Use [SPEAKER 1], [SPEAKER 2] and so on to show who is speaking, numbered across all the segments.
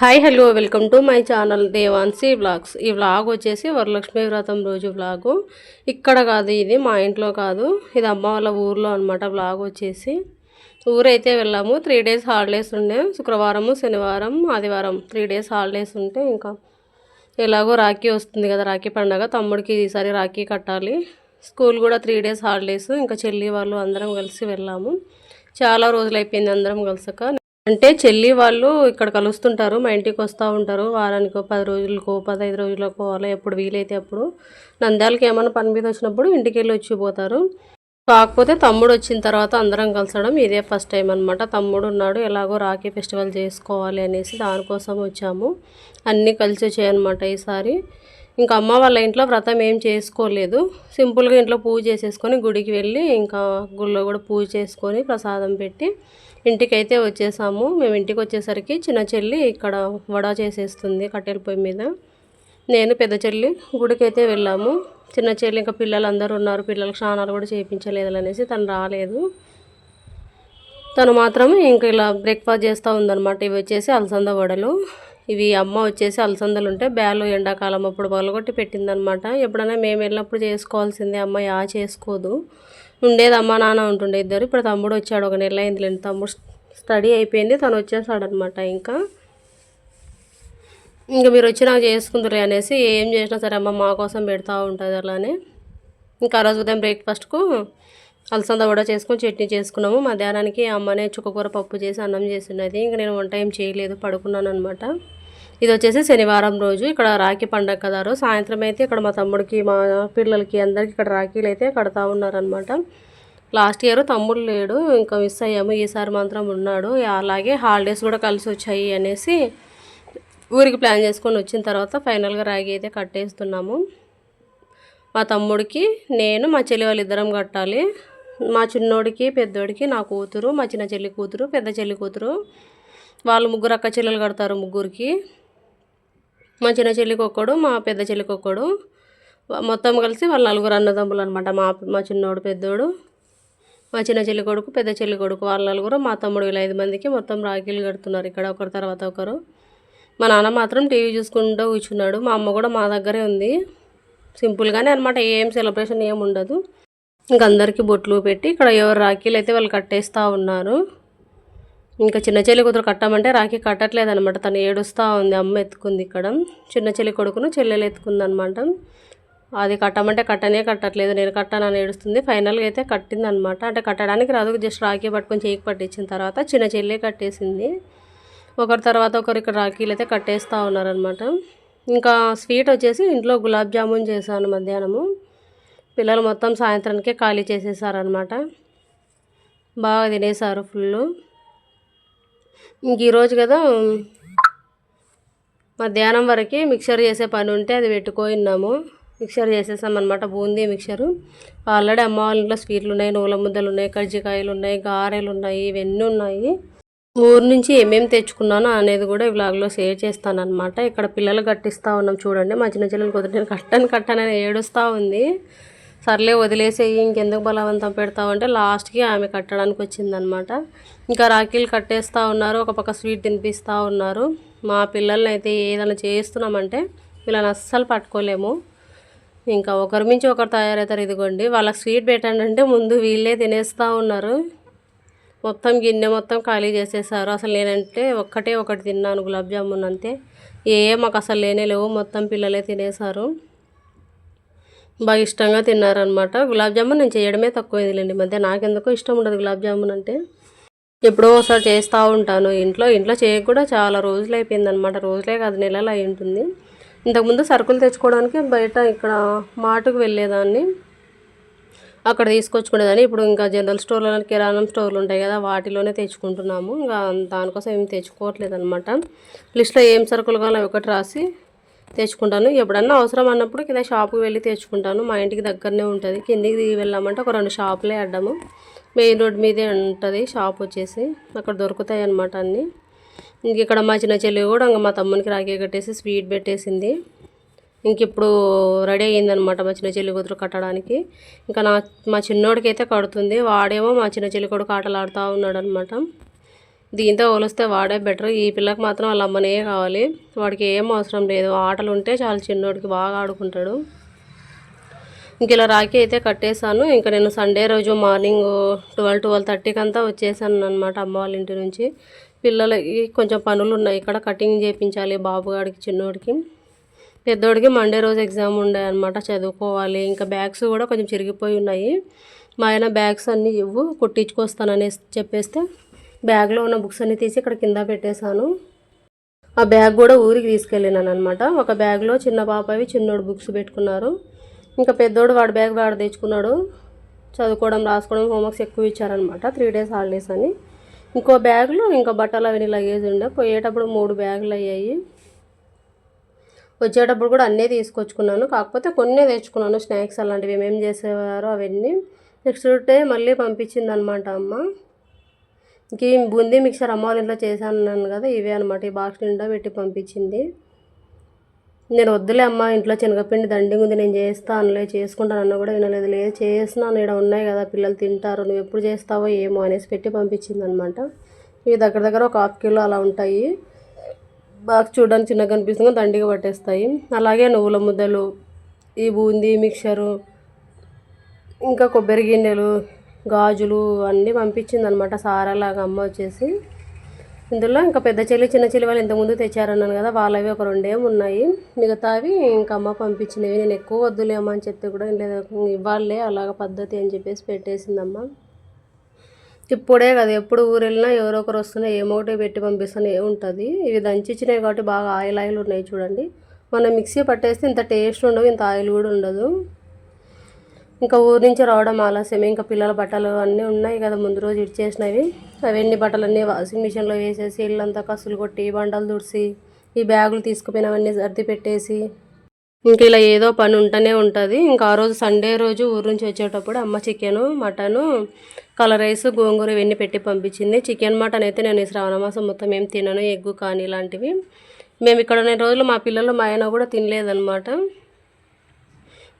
[SPEAKER 1] Hi hello welcome to my channel Devansi vlogs. ఈ vlog వచ్చేసి వరలక్ష్మి వ్రతం రోజు వ్లాగు. ఇక్కడ కాదు ఇది మా ఇంట్లో కాదు. ఇది అమ్మ వాళ్ళ ఊర్లో అనమాట వ్లాగ్ వచ్చేసి. ఊరైతే వెళ్ళాము. త్రీ డేస్ హాలిడేస్ ఉండే. శుక్రవారము శనివారం ఆదివారం త్రీ డేస్ హాలిడేస్ ఉంటే ఇంకా ఎలాగో రాఖీ వస్తుంది కదా రాఖీ పండగ. తమ్ముడికి ఈసారి రాఖీ కట్టాలి. స్కూల్ కూడా త్రీ డేస్ హాలిడేస్. ఇంకా చెల్లి వాళ్ళు అందరం కలిసి వెళ్ళాము. చాలా రోజులు అయిపోయింది అందరం కలిసాక. అంటే చెల్లి వాళ్ళు ఇక్కడ కలుస్తుంటారు మా ఇంటికి వస్తూ ఉంటారు. వారానికో పది రోజులకో పదహైదు రోజులకో అలా ఎప్పుడు వీలైతే అప్పుడు నంద్యాలకి ఏమైనా పని మీద వచ్చినప్పుడు ఇంటికి వెళ్ళి వచ్చిపోతారు కాకపోతే తమ్ముడు వచ్చిన తర్వాత అందరం కలిసడం ఇదే ఫస్ట్ టైం అనమాట తమ్ముడు ఉన్నాడు ఎలాగో రాఖీ ఫెస్టివల్ చేసుకోవాలి అనేసి దానికోసం వచ్చాము. అన్నీ కలిసి వచ్చాయన్నమాట ఈసారి. ఇంకా అమ్మ వాళ్ళ ఇంట్లో వ్రతం ఏం చేసుకోలేదు. సింపుల్గా ఇంట్లో పూజ చేసేసుకొని గుడికి వెళ్ళి ఇంకా గుళ్ళో కూడా పూజ చేసుకొని ప్రసాదం పెట్టి ఇంటికైతే వచ్చేసాము. మేము ఇంటికి వచ్చేసరికి చిన్న చెల్లి ఇక్కడ వడ చేసేస్తుంది కట్టెల పొయ్యి మీద. నేను పెద్ద చెల్లి గుడికైతే వెళ్ళాము. చిన్న చెల్లి ఇంకా పిల్లలు అందరూ ఉన్నారు. పిల్లలకు స్నానాలు కూడా చేయించలేదు అనేసి తను రాలేదు. తను మాత్రం ఇంకా ఇలా బ్రేక్ఫాస్ట్ చేస్తూ ఉందన్నమాట. ఇవి వచ్చేసి అలసంద వడలు. ఇవి అమ్మ వచ్చేసి అలసందలు ఉంటే బ్యాలు ఎండాకాలం అప్పుడు పగలగొట్టి పెట్టిందనమాట ఎప్పుడైనా మేము వెళ్ళినప్పుడు చేసుకోవాల్సిందే. అమ్మ యా చేసుకోదు. ఉండేది అమ్మ నాన్న ఉంటుండే ఇద్దరు. ఇప్పుడు తమ్ముడు వచ్చాడు ఒక నెల అయిందిలేండి తమ్ముడు స్టడీ అయిపోయింది తను వచ్చేసాడనమాట ఇంకా. ఇంకా మీరు వచ్చి నాకు చేసుకుందరు అనేసి ఏం చేసినా సరే అమ్మ మా కోసం పెడతా ఉంటుంది అలానే. ఇంకా ఆ రోజు ఉదయం బ్రేక్ఫాస్ట్కు అలసంద కూడా చేసుకొని చట్నీ చేసుకున్నాము. మధ్యాహ్నానికి అమ్మనే చుక్కకూర పప్పు చేసి అన్నం చేసినది ఇంకా నేను వంట ఏం చేయలేదు పడుకున్నాను అనమాట ఇది వచ్చేసి శనివారం రోజు. ఇక్కడ రాఖీ పండగ కదా రోజు. సాయంత్రం అయితే ఇక్కడ మా తమ్ముడికి మా పిల్లలకి అందరికి ఇక్కడ రాఖీలు అయితే కడతా ఉన్నారనమాట లాస్ట్ ఇయర్ తమ్ముడు లేడు ఇంకా మిస్ అయ్యాము. ఈసారి మాత్రం ఉన్నాడు. అలాగే హాలిడేస్ కూడా కలిసి వచ్చాయి అనేసి ఊరికి ప్లాన్ చేసుకొని వచ్చిన తర్వాత ఫైనల్గా రాగి అయితే కట్టేస్తున్నాము. మా తమ్ముడికి నేను మా చెల్లి వాళ్ళిద్దరం కట్టాలి. మా చిన్నోడికి పెద్దోడికి నా కూతురు మా చిన్న చెల్లి కూతురు పెద్ద చెల్లి కూతురు. వాళ్ళు ముగ్గురు అక్క చెల్లెలు కడతారు ముగ్గురికి. మా చిన్న చెల్లికి ఒక్కడు మా పెద్ద చెల్లికి ఒక్కడు. మొత్తం కలిసి వాళ్ళ నలుగురు అన్నదమ్ములు అనమాట మా మా చిన్నోడు పెద్దోడు మా చిన్న చెల్లి కొడుకు పెద్ద చెల్లి కొడుకు. వాళ్ళ నలుగురు మా తమ్ముడు వీళ్ళ ఐదు మందికి మొత్తం రాఖీలు కడుతున్నారు ఇక్కడ ఒకరి తర్వాత ఒకరు. మా నాన్న మాత్రం టీవీ చూసుకుంటూ కూర్చున్నాడు. మా అమ్మ కూడా మా దగ్గరే ఉంది. సింపుల్గానే అనమాట ఏం సెలబ్రేషన్ ఏం ఉండదు. ఇంక అందరికీ బొట్లు పెట్టి ఇక్కడ ఎవరు రాఖీలు అయితే వాళ్ళు కట్టేస్తూ ఉన్నారు. ఇంకా చిన్న చెల్లి కూతురు కట్టమంటే రాఖీ కట్టట్లేదు అనమాట తను ఏడుస్తూ ఉంది అమ్మ ఎత్తుకుంది ఇక్కడ. చిన్న చెల్లి కొడుకును చెల్లెలు ఎత్తుకుంది అనమాట అది కట్టమంటే కట్టనే కట్టట్లేదు. నేను కట్టానని ఏడుస్తుంది. ఫైనల్గా అయితే కట్టింది అనమాట అంటే కట్టడానికి రాదు జస్ట్ రాఖీ పట్టుకొని చేయికి పట్టించిన తర్వాత చిన్న చెల్లె కట్టేసింది. ఒకరి తర్వాత ఒకరు ఇక్కడ రాఖీలు అయితే కట్టేస్తూ ఉన్నారనమాట ఇంకా స్వీట్ వచ్చేసి ఇంట్లో గులాబ్ జామున్ చేశాను మధ్యాహ్నము. పిల్లలు మొత్తం సాయంత్రానికే ఖాళీ చేసేసారనమాట బాగా తినేసారు ఫుల్ ఇంక ఈరోజు కదా మధ్యాహ్నం వరకు మిక్సర్ చేసే పని ఉంటే అది పెట్టుకోయినాము మిక్సర్ చేసేసామన్నమాట బూందీ మిక్సరు. ఆల్రెడీ అమ్మ వాళ్ళ ఇంట్లో స్వీట్లు ఉన్నాయి నూల ముద్దలు ఉన్నాయి కజ్జికాయలు ఉన్నాయి గారెలు ఉన్నాయి ఇవన్నీ ఉన్నాయి. ఊరు నుంచి ఏమేమి తెచ్చుకున్నానో అనేది కూడా ఈ వ్లాగ్లో షేర్ చేస్తాను అనమాట ఇక్కడ పిల్లలు కట్టిస్తూ ఉన్నాం చూడండి మా చిన్న చెల్లెలు కుదిరిన నేను కట్టను కట్టనని ఏడుస్తూ ఉంది. సర్లే వదిలేసేయి ఇంకెందుకు బలవంతం పెడతామంటే లాస్ట్కి ఆమె కట్టడానికి వచ్చిందనమాట. ఇంకా రాఖీలు కట్టేస్తూ ఉన్నారు ఒక పక్క స్వీట్ తినిపిస్తూ ఉన్నారు. మా పిల్లల్ని అయితే ఏదైనా చేస్తున్నామంటే వీళ్ళని అస్సలు పట్టుకోలేము. ఇంకా ఒకరి మించి ఒకరు తయారవుతారు ఇదిగోండి. వాళ్ళకి స్వీట్ పెట్టండి అంటే ముందు వీళ్ళే తినేస్తూ ఉన్నారు. మొత్తం గిన్నె మొత్తం ఖాళీ చేసేసారు. అసలు నేనంటే ఒక్కటే ఒకటి తిన్నాను గులాబ్ జామున్ అంతే. ఏ మాకు అసలు లేనే లేవు. మొత్తం పిల్లలే తినేసారు బాగా ఇష్టంగా తిన్నారనమాట గులాబ్ జామున్ నేను చేయడమే తక్కువ ఇదిలేండి. మధ్య నాకెందుకో ఇష్టం ఉండదు గులాబ్ జామున్ అంటే. ఎప్పుడో ఒకసారి చేస్తూ ఉంటాను. ఇంట్లో ఇంట్లో చేయక కూడా చాలా రోజులు అయిపోయింది అనమాట రోజులే కాదు నెలలు అయి ఉంటుంది. ఇంతకుముందు సరుకులు తెచ్చుకోవడానికి బయట ఇక్కడ మాటుకు వెళ్ళేదాన్ని. అక్కడ తీసుకొచ్చుకునేదాన్ని. ఇప్పుడు ఇంకా జనరల్ స్టోర్లో కిరాణం స్టోర్లు ఉంటాయి కదా వాటిలోనే తెచ్చుకుంటున్నాము. ఇంకా దానికోసం ఏమి తెచ్చుకోవట్లేదు అనమాట లిస్ట్లో ఏం సరుకులు కావాలో ఒకటి రాసి తెచ్చుకుంటాను. ఎప్పుడన్నా అవసరం అన్నప్పుడు కింద షాపుకి వెళ్ళి తెచ్చుకుంటాను. మా ఇంటికి దగ్గరనే ఉంటుంది. కిందికి దిగి వెళ్ళామంటే ఒక రెండు షాపులే అడ్డము. మెయిన్ రోడ్ మీదే ఉంటుంది షాప్ వచ్చేసి. అక్కడ దొరుకుతాయి అన్నమాట అన్నీ. ఇంక ఇక్కడ మా చిన్న చెల్లి కూడా ఇంకా మా తమ్మునికి రాఖీ కట్టేసి స్వీట్ పెట్టేసింది. ఇంక ఇప్పుడు రెడీ అయ్యిందనమాట మా చిన్న చెల్లి కూతురు కట్టడానికి. ఇంకా నా మా చిన్నోడికి అయితే కడుతుంది. వాడేమో మా చిన్న చెల్లి కొడుకు ఆటలు ఆడుతూ ఉన్నాడు అనమాట దీంతో పోలిస్తే వాడే బెటర్. ఈ పిల్లకి మాత్రం వాళ్ళ అమ్మనే కావాలి. వాడికి ఏం అవసరం లేదు. ఆటలు ఉంటే చాలా చిన్నోడికి బాగా ఆడుకుంటాడు. ఇంక ఇలా రాఖీ అయితే కట్టేశాను. ఇంకా నేను సండే రోజు మార్నింగ్ ట్వెల్వ్ ట్వెల్వ్ థర్టీకి అంతా వచ్చేసాను అనమాట అమ్మ వాళ్ళ ఇంటి నుంచి. పిల్లలకి కొంచెం పనులు ఉన్నాయి ఇక్కడ కటింగ్ చేయించాలి బాబుగాడికి చిన్నోడికి. పెద్దోడికి మండే రోజు ఎగ్జామ్ ఉండే అనమాట చదువుకోవాలి. ఇంకా బ్యాగ్స్ కూడా కొంచెం చిరిగిపోయి ఉన్నాయి. మా ఆయన బ్యాగ్స్ అన్నీ ఇవ్వు కుట్టించుకొస్తానని చెప్పేస్తే బ్యాగ్లో ఉన్న బుక్స్ అన్నీ తీసి ఇక్కడ కింద పెట్టేశాను. ఆ బ్యాగ్ కూడా ఊరికి తీసుకెళ్ళినాను అనమాట ఒక బ్యాగ్లో చిన్న పాపవి చిన్నోడు బుక్స్ పెట్టుకున్నారు. ఇంకా పెద్దోడు వాడి బ్యాగ్ వాడు తెచ్చుకున్నాడు. చదువుకోవడం రాసుకోవడం హోంవర్క్స్ ఎక్కువ ఇచ్చారనమాట త్రీ డేస్ హాలిడేస్ అని. ఇంకో బ్యాగ్లో ఇంకా బట్టలు అవన్నీ లగేజ్ ఉండే. పోయేటప్పుడు మూడు బ్యాగులు అయ్యాయి. వచ్చేటప్పుడు కూడా అన్నీ తీసుకొచ్చుకున్నాను. కాకపోతే కొన్ని తెచ్చుకున్నాను. స్నాక్స్ అలాంటివి ఏమేమి చేసేవారో అవన్నీ. నెక్స్ట్ డే మళ్ళీ పంపించింది అనమాట అమ్మ. ఇంక బూందీ మిక్సర్ అమ్మ వాళ్ళ ఇంట్లో చేశాను కదా ఇవే అనమాట ఈ బాక్స్ నిండా పెట్టి పంపించింది. నేను వద్దులే అమ్మ ఇంట్లో శనగపిండి దండింగ్ ఉంది నేను చేస్తానులే చేసుకుంటాను అన్న కూడా వినలేదు. లేదు చేసినాను ఇక్కడ ఉన్నాయి కదా పిల్లలు తింటారు నువ్వు ఎప్పుడు చేస్తావో ఏమో అనేసి పెట్టి పంపించింది అనమాట ఇవి దగ్గర దగ్గర ఒక హాఫ్ కిలో అలా ఉంటాయి. బాగా చూడడానికి చిన్నగా కనిపిస్తుంది దండిగా పట్టేస్తాయి. అలాగే నువ్వుల ముద్దలు ఈ బూందీ మిక్చరు ఇంకా కొబ్బరి గిన్నెలు గాజులు అన్నీ పంపించింది అనమాట సారాలాగా అమ్మ వచ్చేసి. ఇందులో ఇంకా పెద్ద చెల్లి చిన్న చెల్లి వాళ్ళు ఇంతకుముందు తెచ్చారన్నాను కదా వాళ్ళవి ఒక రెండేమి ఉన్నాయి. మిగతావి ఇంకా అమ్మ పంపించినవి. నేను ఎక్కువ వద్దులేమో అని చెప్తే కూడా లేదు. ఇవ్వాలే అలాగ పద్ధతి అని చెప్పేసి పెట్టేసిందమ్మ. ఇప్పుడే కదా ఎప్పుడు ఊరు వెళ్ళినా ఎవరో ఒకరు వస్తున్నా ఏమో పెట్టి పంపిస్తాను ఉంటుంది. ఇవి దంచిచ్చినాయి కాబట్టి బాగా ఆయిల్ ఆయిల్ ఉన్నాయి చూడండి. మనం మిక్సీ పట్టేస్తే ఇంత టేస్ట్ ఉండవు ఇంత ఆయిల్ కూడా ఉండదు. ఇంకా ఊరి నుంచి రావడం ఆలస్యమే. ఇంకా పిల్లల బట్టలు అన్నీ ఉన్నాయి కదా ముందు రోజు ఇచ్చేసినవి అవన్నీ బట్టలన్నీ వాషింగ్ మిషన్లో వేసేసి ఇల్లంతా కసులు కొట్టి బండలు తుడిసి ఈ బ్యాగులు తీసుకుపోయినవన్నీ సర్ది పెట్టేసి ఇంక ఇలా ఏదో పని ఉంటూనే ఉంటుంది. ఇంకా ఆ రోజు సండే రోజు ఊరు నుంచి వచ్చేటప్పుడు అమ్మ చికెను మటను కలర్ రైస్ గోంగూర ఇవన్నీ పెట్టి పంపించింది. చికెన్ మటన్ అయితే నేను ఈ శ్రావణ మాసం మొత్తం ఏం తినను ఎగ్గు కానీ ఇలాంటివి. మేము ఇక్కడ ఉన్న రోజులు మా పిల్లలు మా ఆయన కూడా తినలేదన్నమాట.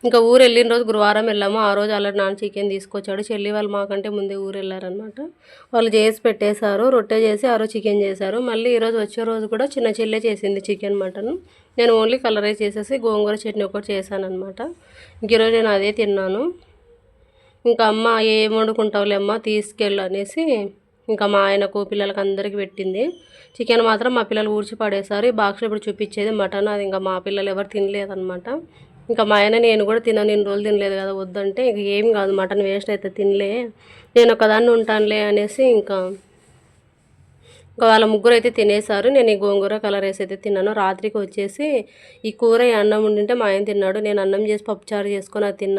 [SPEAKER 1] ఇంకా ఊరు వెళ్ళిన రోజు గురువారం వెళ్ళాము. ఆ రోజు అలా నాన్న చికెన్ తీసుకొచ్చాడు. చెల్లి వాళ్ళు మాకంటే ముందే ఊరు వెళ్ళారనమాట వాళ్ళు చేసి పెట్టేశారు రొట్టె చేసి ఆ రోజు చికెన్ చేశారు. మళ్ళీ ఈరోజు వచ్చే రోజు కూడా చిన్న చెల్లె చేసింది చికెన్ మటన్. నేను ఓన్లీ కలరైజ్ చేసేసి గోంగూర చట్నీ ఒకటి చేశాను అనమాట ఇంక ఈరోజు నేను అదే తిన్నాను. ఇంకా అమ్మ ఏం వండుకుంటావులే అమ్మ తీసుకెళ్ళు అనేసి ఇంకా మా ఆయనకు పిల్లలకి అందరికీ పెట్టింది. చికెన్ మాత్రం మా పిల్లలు ఊడ్చి పడేసారు ఈ బాక్స్ ఇప్పుడు చూపించేది మటన్. అది ఇంకా మా పిల్లలు ఎవరు తినలేదన్నమాట. ఇంకా మా ఆయన నేను కూడా తినను నేను రోజులు తినలేదు కదా వద్దంటే ఇంక ఏం కాదు మటన్ వేస్ట్ అయితే తినలే. నేను ఒకదాన్ని ఉంటానులే అనేసి ఇంకా ఇంకా వాళ్ళ ముగ్గురు అయితే తినేసారు నేను ఈ గోంగూర కలర్ వేసి అయితే తిన్నాను. రాత్రికి వచ్చేసి ఈ కూర అన్నం ఉండింటే మా ఆయన తిన్నాడు. నేను అన్నం చేసి పప్పుచారు చేసుకొని అది తిన్నాను